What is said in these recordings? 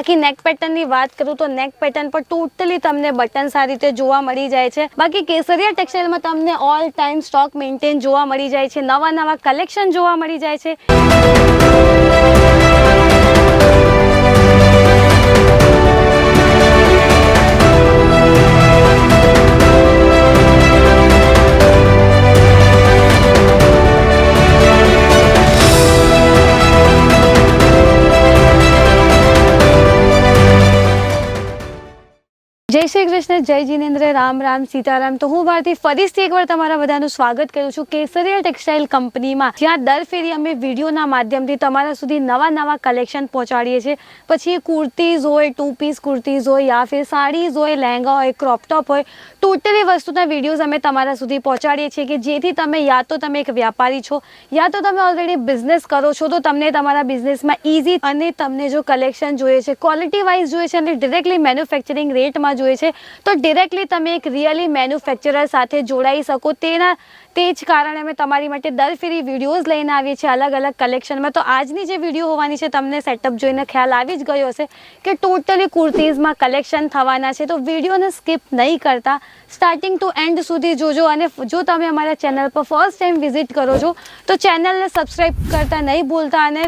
બાકી નેક પેટર્નની વાત કરું તો નેક પેટર્ન પર ટોટલી તમને બટન સારી રીતે જોવા મળી જાય છે. બાકી કેસરિયા ટેક્સટાઇલમાં તમને ઓલ ટાઈમ સ્ટોક મેન્ટેન જોવા મળી જાય છે. નવા નવા કલેક્શન જોવા મળી જાય છે. જય શ્રી કૃષ્ણ, જય જીનેન્દ્ર, રામ રામ, સીતારામ. તો હું ભારતી ફરીથી એકવાર તમારા બધાનું સ્વાગત કરું છું કેસરિયા ટેક્સટાઇલ કંપનીમાં. જ્યાં દર ફેરી અમે વિડીયોના માધ્યમથી તમારા સુધી નવા નવા કલેક્શન પહોંચાડીએ છીએ. પછી કુર્તીઝ હોય ટુ પીસ કુર્તીઝ હોય યા ફિર સાડીઝ હોય, લહેંગા હોય ક્રોપટોપ હોય, ટોટલી વસ્તુના વિડીયોઝ અમે તમારા સુધી પહોંચાડીએ છીએ કે જેથી તમે યા તો તમે એક વ્યાપારી છો, યા તો તમે ઓલરેડી બિઝનેસ કરો છો, તો તમને તમારા બિઝનેસમાં ઇઝી અને તમને જો કલેક્શન જોઈએ છે ક્વોલિટી વાઇઝ જોઈએ છે અને ડિરેક્ટલી મેન્યુફેક્ચરિંગ રેટમાં જોઈએ છે. તો ડિરેક્ટલી તમે એક રિયલી મેન્યુફેક્ચરર સાથે જોડાઈ શકો. તેના, તે જ કારણે અમે તમારી માટે દર ફેરી વિડીયોઝ લઈને આવીએ છીએ અલગ અલગ કલેક્શનમાં તો આજની જે વીડિયો હોવાની છે, તમને સેટઅપ જોઈને ખ્યાલ આવી જ ગયો હશે કે ટોટલી કુર્તીઝમાં કલેક્શન થવાના છે. તો વિડીયોને સ્કીપ નહીં કરતા. સ્ટાર્ટિંગ ટુ એન્ડ સુધી જોજો અને જો તમે અમારા ચેનલ પર ફર્સ્ટ ટાઈમ વિઝિટ કરો છો, તો ચેનલને સબસ્ક્રાઇબ કરતા નહીં ભૂલતા અને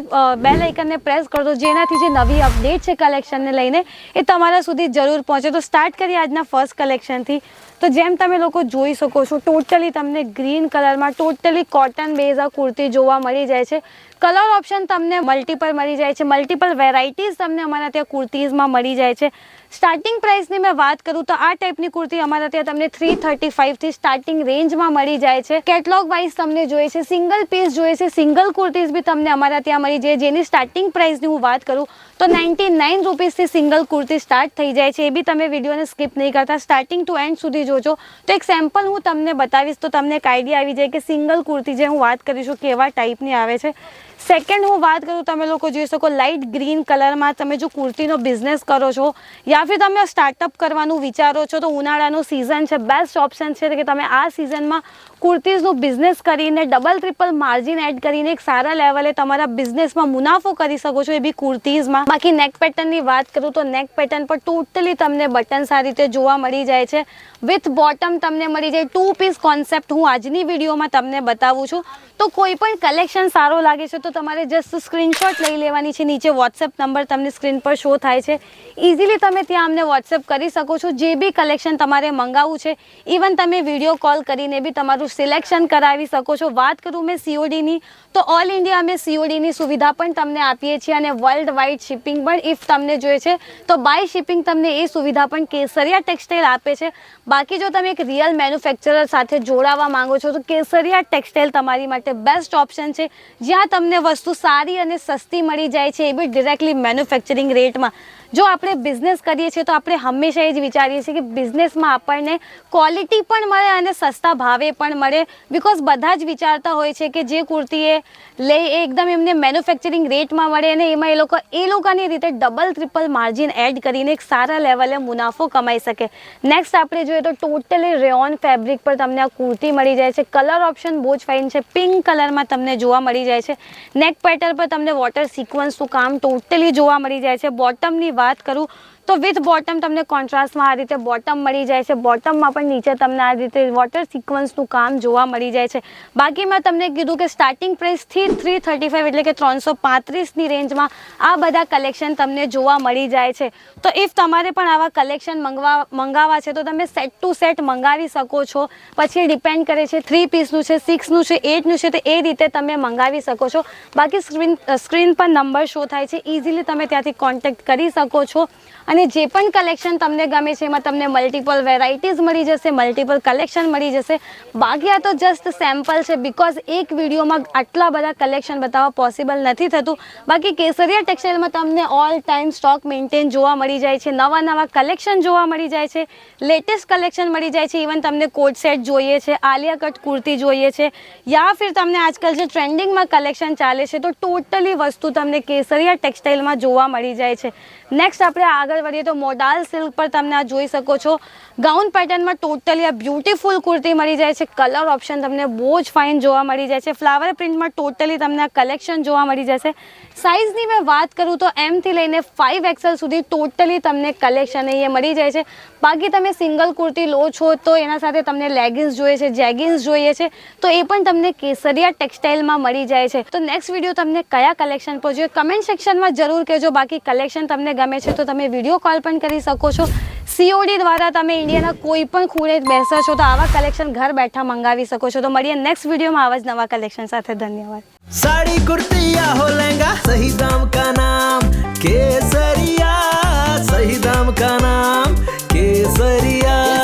બે લાઇકનને પ્રેસ કરજો. જેનાથી જે નવી અપડેટ છે કલેક્શનને લઈને, એ તમારા સુધી જરૂર પહોંચે. તો સ્ટાર્ટ કરીએ આજના ફર્સ્ટ કલેક્શનથી તો જેમ તમે લોકો જોઈ શકો છો ટોટલી તમને ગ્રીન કલરમાં ટોટલી કોટન બેઝ આ કુર્તી જોવા મળી જાય છે. કલર ઓપ્શન તમને મલ્ટિપલ મળી જાય છે. મલ્ટિપલ વેરાયટીઝ તમને અમારા ત્યાં કુર્તીઝમાં મળી જાય છે. સ્ટાર્ટિંગ પ્રાઇસની મેં વાત કરું તો આ ટાઈપની કુર્તી અમારા ત્યાં તમને થ્રી થર્ટી ફાઇવથી સ્ટાર્ટિંગ રેન્જમાં મળી જાય છે. કેટલોગ વાઇઝ તમને જોઈએ છે સિંગલ પીસ જોઈએ છે સિંગલ કુર્તીઝ બી તમને અમારા ત્યાં મળી જાય. જેની સ્ટાર્ટિંગ પ્રાઇસની હું વાત કરું તો નાઇન્ટી નાઇન રૂપીઝથી સિંગલ કુર્તી સ્ટાર્ટ થઈ જાય છે. એ બી તમે વિડીયોને સ્કીપ નહીં કરતા. સ્ટાર્ટિંગ ટુ એન્ડ સુધી જોજો. તો એક સેમ્પલ હું તમને બતાવીશ તો તમને એક આઈડિયા આવી જાય કે સિંગલ કુર્તી જે હું વાત કરીશું કેવા ટાઈપની આવે છે. સેકન્ડ હું વાત કરું તમે લોકો જોઈ શકો લાઇટ ગ્રીન કલરમાં તમે જો કુર્તીનો બિઝનેસ કરો છો, યા ફિર તમે સ્ટાર્ટઅપ કરવાનું વિચારો છો, તો ઉનાળાનું સિઝન છે બેસ્ટ ઓપ્શન છે કે તમે આ સિઝનમાં કુર્તીઝનું બિઝનેસ કરીને ડબલ ટ્રિપલ માર્જિન એડ કરીને એક સારા લેવલે તમારા બિઝનેસમાં મુનાફો કરી શકો છો એ બી કુર્તીઝમાં. બાકી નેક પેટર્નની વાત કરું તો નેક પેટર્ન પર ટોટલી તમને બટન સારી રીતે જોવા મળી જાય છે. વિથ બોટમ તમને મળી જાય ટુ પીસ કોન્સેપ્ટ હું આજની વિડીયોમાં તમને બતાવું છું. તો કોઈ પણ કલેક્શન સારો લાગે છે, તો તમારે જસ્ટ સ્ક્રીનશોટ લઈ લેવાની છે. નીચે વોટ્સએપ નંબર તમને સ્ક્રીન પર શો થાય છે. ઇઝીલી તમે ત્યાં અમને વોટ્સએપ કરી શકો છો. જે બી કલેક્શન તમારે મંગાવવું છે ઇવન તમે વીડિયો કોલ કરીને બી તમારું સિલેક્શન કરાવી શકો છો. વાત કરું મેં સીઓડીની તો ઓલ ઇન્ડિયા અમે સીઓડીની સુવિધા પણ તમને આપીએ છીએ અને વર્લ્ડ વાઇડ શિપિંગ પણ ઇફ તમને જોઈએ છે, તો બાય શિપિંગ તમને એ સુવિધા પણ કેસરિયા ટેક્સટાઇલ આપે છે. બાકી જો તમે એક રિયલ મેન્યુફેક્ચરર સાથે જોડાવા માંગો છો, તો કેસરિયા ટેક્સટાઇલ તમારી માટે બેસ્ટ ઓપ્શન છે. જ્યાં તમને વસ્તુ સારી અને સસ્તી મળી જાય છે એ બી ડિરેક્ટલી મેન્યુફેક્ચરિંગ રેટમાં જો આપણે બિઝનેસ કરીએ છીએ તો આપણે હંમેશા એ જ વિચારીએ છીએ કે બિઝનેસમાં આપણને ક્વોલિટી પણ મળે અને સસ્તા ભાવે પણ મળે. બિકોઝ બધા જ વિચારતા હોય છે કે જે કુર્તી એ લે એ એકદમ એમને મેન્યુફેક્ચરિંગ રેટમાં મળે અને એમાં એ લોકો, એ લોકોની રીતે ડબલ ટ્રિપલ માર્જિન એડ કરીને એક સારા લેવલે મુનાફો કમાઈ શકે. નેક્સ્ટ આપણે જોઈએ તો ટોટલી રેઓન ફેબ્રિક પર તમને આ કુર્તી મળી જાય છે. કલર ઓપ્શન બહુ જ ફાઇન છે. પિંક કલરમાં તમને જોવા મળી જાય છે. નેક પેટર્ન પર તમને વોટર સિક્વન્સનું કામ ટોટલી જોવા મળી જાય છે. બોટમની વાત કરું તો વિથ બોટમ તમને કોન્ટ્રાસ્ટમાં આ રીતે બોટમ મળી જાય છે. બોટમમાં પણ નીચે તમને આ રીતે વોટર સિક્વન્સનું કામ જોવા મળી જાય છે. બાકી મેં તમને કીધું કે સ્ટાર્ટિંગ પ્રાઇસથી થ્રી થર્ટી ફાઇવ એટલે કે ત્રણસો પાંત્રીસની રેન્જમાં આ બધા કલેક્શન તમને જોવા મળી જાય છે. તો ઇફ તમારે પણ આવા કલેક્શન મંગવા મંગાવવા છે, તો તમે સેટ ટુ સેટ મંગાવી શકો છો. પછી ડિપેન્ડ કરે છે થ્રી પીસનું છે સિક્સનું છે એટનું છે, તો એ રીતે તમે મંગાવી શકો છો. બાકી સ્ક્રીન સ્ક્રીન પર નંબર શો થાય છે. ઇઝીલી તમે ત્યાંથી કોન્ટેક્ટ કરી શકો છો. અને જે પણ કલેક્શન તમને ગમે છે, એમાં તમને મલ્ટિપલ વેરાયટીઝ મળી જશે મલ્ટિપલ કલેક્શન મળી જશે. બાકી આ તો જસ્ટ સેમ્પલ છે બિકોઝ એક વિડીયોમાં આટલા બધા કલેક્શન બતાવવા પોસિબલ નથી થતું. બાકી કેસરિયા ટેક્સટાઇલમાં તમને ઓલ ટાઈમ સ્ટોક મેન્ટેન જોવા મળી જાય છે, નવા નવા કલેક્શન જોવા મળી જાય છે લેટેસ્ટ કલેક્શન મળી જાય છે ઇવન તમને કોટ સેટ જોઈએ છે, આલિયા કટ કુર્તી જોઈએ છે, યા ફિર તમને આજકાલ જે ટ્રેન્ડિંગમાં કલેક્શન ચાલે છે, તો ટોટલી વસ્તુ તમને કેસરિયા ટેક્સટાઇલમાં જોવા મળી જાય છે. નેક્સ્ટ આપણે આગળ આગળ વધીએ તો મોડાલ સિલ્ક પર તમને આ જોઈ શકો છો. ગાઉન પેટર્નમાં ટોટલી આ બ્યુટીફુલ કુર્તી મળી જાય છે. કલર ઓપ્શન તમને બહુ જ ફાઇન જોવા મળી જાય છે. ફ્લાવર પ્રિન્ટમાં ટોટલી તમને આ કલેક્શન જોવા મળી જશે. સાઇઝની મેં વાત કરું તો એમથી લઈને ફાઇવ એક્સેલ સુધી ટોટલી તમને કલેક્શન અહીંયા મળી જાય છે. બાકી તમે સિંગલ કુર્તી લો છો તો એના સાથે તમને લેગિન્સ જોઈએ છે જેગિન્સ જોઈએ છે, તો એ પણ તમને કેસરિયા ટેક્સટાઇલમાં મળી જાય છે. તો નેક્સ્ટ વીડિયો તમને કયા કલેક્શન પર જોઈએ? કમેન્ટ સેક્શનમાં જરૂર કહેજો. બાકી કલેક્શન તમને ગમે છે તો તમે વીડિયો વીડિયો કોલ પણ કરી શકો છો. સીઓડી દ્વારા તમે ઇન્ડિયાના કોઈ પણ ખૂણે બેસો છો તો આવા કલેક્શન ઘર બેઠા મંગાવી શકો છો. તો મળીએ નેક્સ્ટ વિડીયોમાં આવા જ નવા કલેક્શન સાથે. ધન્યવાદ. સાડી, કુર્તિયા, હો લહેંગા સહી દામ કા નામ, કેસરિયા સહી દામ કા નામ, કેસરિયા.